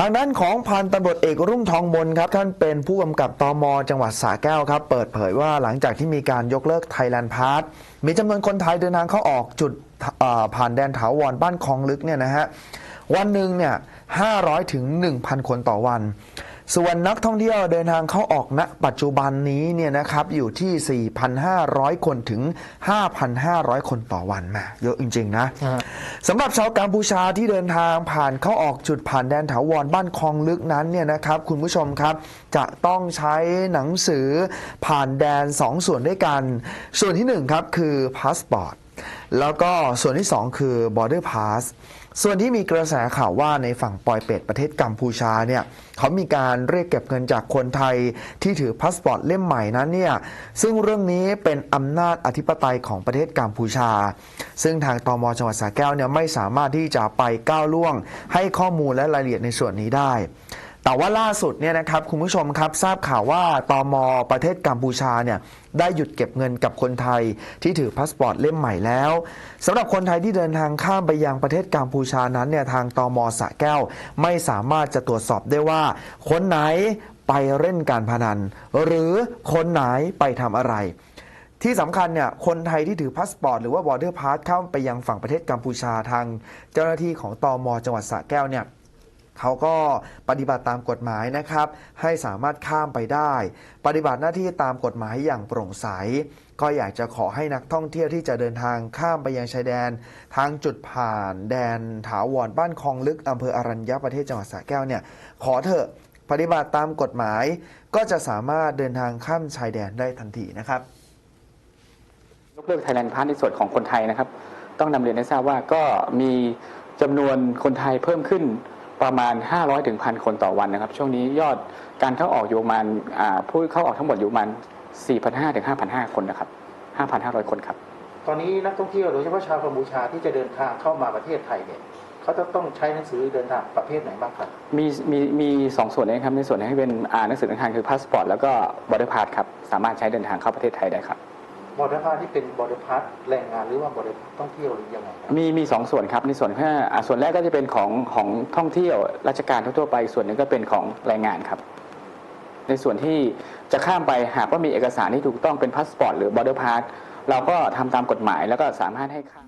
ทางด้านของพันตำรวจเอกรุ่งทองมนครับท่านเป็นผู้กำกับตมจังหวัดสระแก้วครับ เปิดเผยว่าหลังจากที่มีการยกเลิกไทยแลนด์พาสมีจำนวนคนไทยเดินทางเข้าออกจุดผ่านแดนถาวรบ้านคลองลึกเนี่ยนะฮะวันหนึ่งเนี่ย500ถึง1,000 คนต่อวัน ส่วนนักท่องเที่ยวเดินทางเข้าออกณปัจจุบันนี้เนี่ยนะครับอยู่ที่ 4,500 คนถึง 5,500 คนต่อวันแหมาเยอะจริง ๆ นะสำหรับชาวกัมพูชาที่เดินทางผ่านเข้าออกจุดผ่านแดนถาวรบ้านคลองลึกนั้นเนี่ยนะครับคุณผู้ชมครับจะต้องใช้หนังสือผ่านแดน 2 ส่วนด้วยกัน ส่วนที่ 1 ครับ คือพาสปอร์ตแล้วก็ส่วนที่ 2 คือ border pass ส่วนที่มีกระแสข่าวว่าในฝั่งปอยเป็ดประเทศกัมพูชาเนี่ยเขามีการเรียกเก็บเงินจากคนไทยที่ถือพาสปอร์ตเล่มใหม่นั้นเนี่ยซึ่งเรื่องนี้เป็นอำนาจอธิปไตยของประเทศกัมพูชา ซึ่งทางตมจังหวัดสระแก้วเนี่ยไม่สามารถที่จะไปก้าวล่วง ให้ข้อมูลและรายละเอียดในส่วนนี้ได้ แต่ว่าล่าสุดเนี่ยนะครับคุณผู้ชมครับทราบข่าวว่าตอมประเทศกัมพูชาเนี่ยได้หยุดเก็บเงินกับคนไทยที่ถือพาสปอร์ตเล่มใหม่แล้วสำหรับคนไทยที่เดินทางข้ามไปยังประเทศกัมพูชานั้นเนี่ยทางตอมสระแก้ว ไม่สามารถจะตรวจสอบได้ว่า คนไหนไปเล่นการพนัน หรือคนไหนไปทำอะไรที่สำคัญเนี่ยคนไทยที่ถือพาสปอร์ตหรือว่า border pass เข้าไปยังฝั่งประเทศกัมพูชาทางเจ้าหน้าที่ของตอมจังหวัดสระแก้วเนี่ย เขาก็ปฏิบัติตามกฎหมายนะครับ ให้สามารถข้ามไปได้ ปฏิบัติหน้าที่ตามกฎหมายอย่างโปร่งใส ก็อยากจะขอให้นักท่องเที่ยวที่จะเดินทางข้ามไปยังชายแดน ทางจุดผ่าน แดนถาวรบ้านคลองลึกอำเภออรัญญประเทศจังหวัดสระแก้วเนี่ยขอเถอะปฏิบัติตามกฎหมาย ก็จะสามารถเดินทางข้ามชายแดนได้ทันทีนะครับยกเลิกไทยแลนด์พาร์ในส่วนของคนไทยนะครับ ต้องนำเรียนให้ทราบว่าก็มีจำนวนคนไทยเพิ่มขึ้น ประมาณ 500ถึงพันคนต่อวันนะครับ ช่วงนี้ยอดการเข้าออกอยู่ประมาณอ่าผู้เข้าออกทั้งหมดอยู่ประมาณ 4,500ถึง5,500 คนนะครับ 5,500 คนครับ ตอนนี้นักท่องเที่ยวโดยเฉพาะชาวกัมพูชาที่จะเดินทางเข้ามาประเทศไทยเนี่ยเขาจะต้องใช้หนังสือเดินทางประเภทไหนบ้างครับ มีมีมีสองส่วนนะครับในส่วนที่เป็นอ่าหนังสือเดินทางคือพาสปอร์ตแล้วก็บอร์เดอร์พาสครับสามารถใช้เดินทางเข้าประเทศไทยได้ครับ บอร์ดพาสที่เป็นบอร์ดพาสแรงงานหรือว่าบอร์ดท่องเที่ยวหรือยังไงครับมีมีสองส่วนครับในส่วนแค่าส่วนแรกก็จะเป็นของของท่องเที่ยวราชการทั่วๆไป ส่วนหนึ่งก็เป็นของแรงงานครับ ในส่วนที่จะข้ามไปหากว่ามีเอกสารที่ถูกต้องเป็นพาสปอร์ตหรือบอร์เดอร์พาสเราก็ทำตามกฎหมายแล้วก็สามารถให้ข้าม